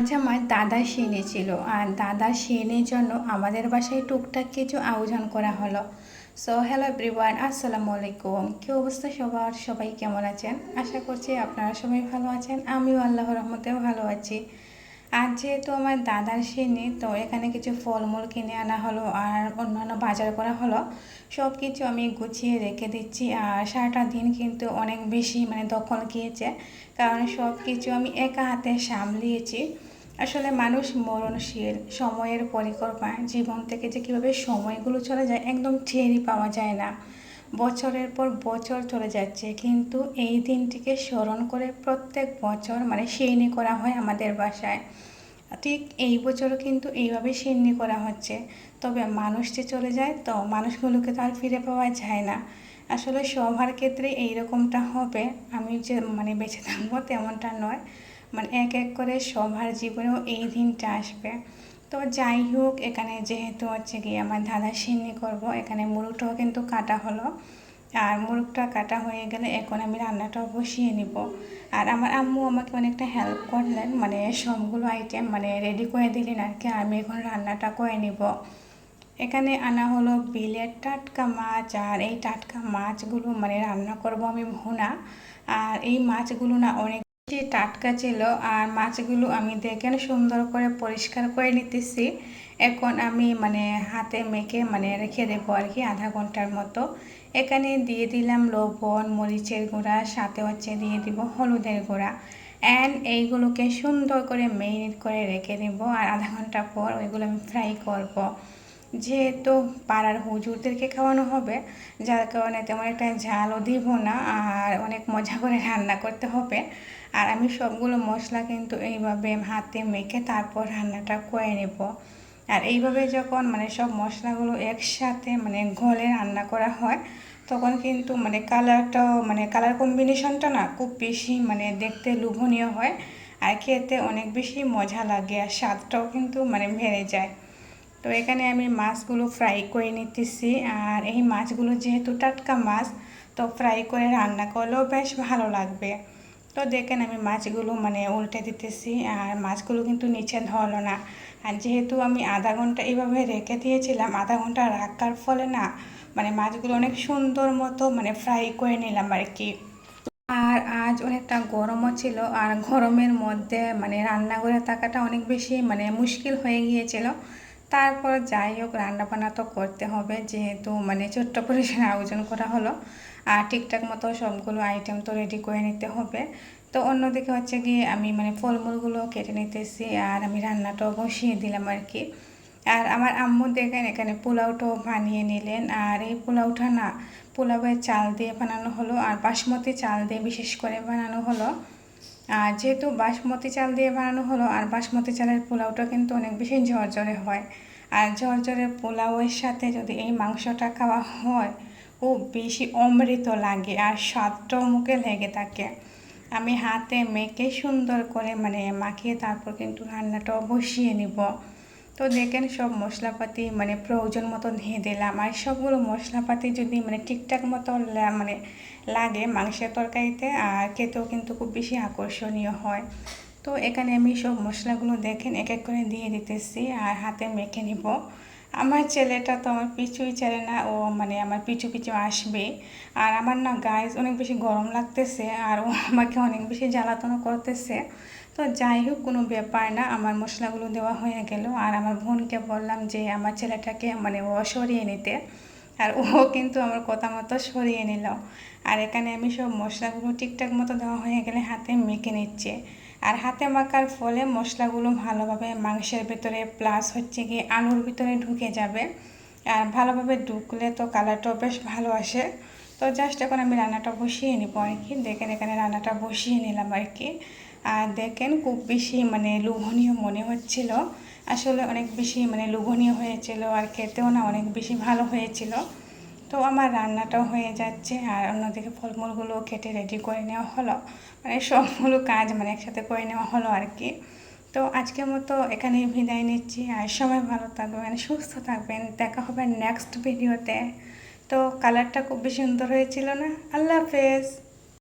আজ আমার দাদা সেনে ছিল আর দাদা সেনের জন্য আমাদের বাসায় টুকটাক কিছু আয়োজন করা হলো। সো হ্যালো এভরিওয়ান আসসালামু আলাইকুম। কী অবস্থা সবার? সবাই কেমন আছেন? আশা করছি আপনারা সবাই ভালো আছেন। আমিও আল্লাহর রহমতেও ভালো আছি। আজ যেহেতু আমার দাদার সেনে তো এখানে কিছু ফলমূল কিনে আনা হলো আর অন্যান্য বাজার করা হলো। সব কিছু আমি গুছিয়ে রেখে দিচ্ছি। আর সারাটা দিন কিন্তু অনেক বেশি মানে দখল গিয়েছে। কারণ সব কিছু আমি একা হাতে সামলিয়েছি। আসলে মানুষ মরণশীল, সময়ের পরিকল্পনা, জীবন থেকে যে কীভাবে সময়গুলো চলে যায় একদম টেরই পাওয়া যায় না। বছরের পর বছর চলে যাচ্ছে, কিন্তু এই দিনটিকে স্মরণ করে প্রত্যেক বছর মানে সেনি করা হয় আমাদের বাসায়। ঠিক এই বছরও কিন্তু এইভাবে সেন্নি করা হচ্ছে। তবে মানুষ যে চলে যায়, তো মানুষগুলোকে তো আর ফিরে পাওয়া যায় না। আসলে সবার ক্ষেত্রে এইরকমটা হবে। আমি যে মানে বেঁচে থাকব তেমনটা নয়। মানে এক এক করে সবার জীবনেও এই দিনটা আসবে। তো যাই হোক, এখানে যেহেতু হচ্ছে কি আমার দাদা সিন্নি করব, এখানে মুরগটাও কিন্তু কাটা হলো। আর মুরগটা কাটা হয়ে গেলে এখন আমি রান্নাটাও বসিয়ে নিব। আর আমার আম্মু আমাকে অনেকটা হেল্প করলেন মানে সবগুলো আইটেম মানে রেডি করে দিলেন আর কি আমি এখন রান্নাটা করে নিব। এখানে আনা হলো বিলের টাটকা মাছ, আর এই টাটকা মাছগুলো মানে রান্না করব আমি ভুনা। আর এই মাছগুলো না অনেক যে টাটকা ছিল আর মাছগুলো আমি দেখেন সুন্দর করে পরিষ্কার করে নিতেছি। এখন আমি মানে হাতে মেখে মানে রেখে দেবো আর কি আধা ঘণ্টার মতো। এখানে দিয়ে দিলাম লবণ, মরিচের গুঁড়া, সাথে হচ্ছে দিয়ে দিব হলুদের গুঁড়া। অ্যান্ড এইগুলোকে সুন্দর করে মেরিনেট করে রেখে দেব আর আধা ঘণ্টা পর ওইগুলো আমি ফ্রাই করব। যেহেতু পাড়ার হুজুরদেরকে খাওয়ানো হবে, যার কারণে তেমন একটা ঝালও দিব না, আর অনেক মজা করে রান্না করতে হবে। আর আমি সবগুলো মশলা কিন্তু এইভাবে হাতে মেখে তারপর রান্নাটা করে নেব। আর এইভাবে যখন মানে সব মশলাগুলো একসাথে মানে ঘলে রান্না করা হয়, তখন কিন্তু মানে কালারটাও মানে কালার কম্বিনেশনটা না খুব বেশি মানে দেখতে লোভনীয় হয়, আর খেতে অনেক বেশি মজা লাগে, আর স্বাদটাও কিন্তু মানে বেড়ে যায়। তো এখানে আমি মাছগুলো ফ্রাই করে নিতেছি। আর এই মাছগুলো যেহেতু টাটকা মাছ, তো ফ্রাই করে রান্না করলেও বেশ ভালো লাগবে। তো দেখেন আমি মাছগুলো মানে উল্টে দিতেছি, আর মাছগুলো কিন্তু নিচে ধরলো না। আর যেহেতু আমি আধা ঘণ্টা এইভাবে রেখে দিয়েছিলাম, আধা ঘণ্টা রাখার ফলে না মানে মাছগুলো অনেক সুন্দর মতো মানে ফ্রাই করে নিলাম আর কি আর আজ অনেকটা গরমও ছিল, আর গরমের মধ্যে মানে রান্না করে থাকাটা অনেক বেশি মানে মুশকিল হয়ে গিয়েছিল। তারপর যাই হোক, রান্নাবান্না তো করতে হবে যেহেতু মানে ছোট্ট পরিসরে আয়োজন করা হলো। আর ঠিকঠাক মতো সবগুলো আইটেম তো রেডি করে নিতে হবে। তো অন্যদিকে হচ্ছে গিয়ে আমি মানে ফলমূলগুলো কেটে নিতেছি আর আমি রান্নাটাও বসিয়ে দিলাম আর কি। আর আমার আম্মু দেখেন এখানে পোলাওটাও বানিয়ে নিলেন। আর এই পোলাওটা না, পোলাওয়ের চাল দিয়ে বানানো হলো আর বাসমতি চাল দিয়ে বিশেষ করে বানানো হলো। আর যেহেতু বাসমতি চাল দিয়ে বানানো হলো, আর বাসমতি চালের পোলাওটা কিন্তু অনেক বেশি ঝরঝরে হয়। আর ঝরঝরে পোলাওয়ের সাথে যদি এই মাংসটা খাওয়া হয়, খুব বেশি অমৃত লাগে আর স্বাদটাও মুখে লেগে থাকে। আমি হাতে মেখে সুন্দর করে মানে মাখিয়ে তারপর কিন্তু রান্নাটাও বসিয়ে নিব। তো দেখেন সব মশলাপাতি মানে প্রয়োজন মতো দিয়ে দিলাম। আর সবগুলো মশলাপাতি যদি মানে ঠিকঠাক মতো মানে লাগে মাংসের তরকারিতে, আর খেতেও কিন্তু খুব বেশি আকর্ষণীয় হয়। তো এখানে আমি সব মশলাগুলো দেখেন এক এক করে দিয়ে দিতেছি আর হাতে মেখে নিব। আমার ছেলেটা তো আমার পিছুই ছেলে না, ও মানে আমার পিছু পিছু আসবে। আর আমার না গায়ে অনেক বেশি গরম লাগতেছে, আর ও আমাকে অনেক বেশি জ্বালাতনও করতেছে। তো যাই হোক, কোনো ব্যাপার না। আমার মশলাগুলো দেওয়া হয়ে গেল। আর আমার বোনকে বললাম যে, আমার ছেলেটাকে মানে ও সরিয়ে নিতে। আর ও কিন্তু আমার কথা মতো সরিয়ে নিল। আর এখানে আমি সব মশলাগুলো ঠিকঠাক মতো দেওয়া হয়ে গেলে হাতে মেখে নিচ্ছে। আর হাতে মাখার ফলে মশলাগুলো ভালোভাবে মাংসের ভিতরে প্লাস হচ্ছে কি আলুর ভিতরে ঢুকে যাবে। আর ভালোভাবে ঢুকলে তো কালারটাও বেশ ভালো আসে। তো জাস্ট এখন আমি রান্নাটা বসিয়ে নিব আর কি। দেখেন এখানে রান্নাটা বসিয়ে নিলাম আর কি। আর দেখেন খুব বেশি মানে লোভনীয় মনে হচ্ছিল। আসলে অনেক বেশি মানে লোভনীয় হয়েছিল আর খেতেও না অনেক বেশি ভালো হয়েছিল। তো আমার রান্নাটাও হয়ে যাচ্ছে আর অন্যদিকে ফলমূলগুলো কেটে রেডি করে নেওয়া হলো। মানে সবগুলো কাজ মানে একসাথে করে নেওয়া হলো আর কি। তো আজকের মতো এখানেই বিদায় নিচ্ছি আর সবাই ভালো থাকবেন, সুস্থ থাকবেন। দেখা হবে নেক্সট ভিডিওতে তো। কালারটা খুব বেশি সুন্দর হয়েছিল না? আল্লাহ হাফেজ।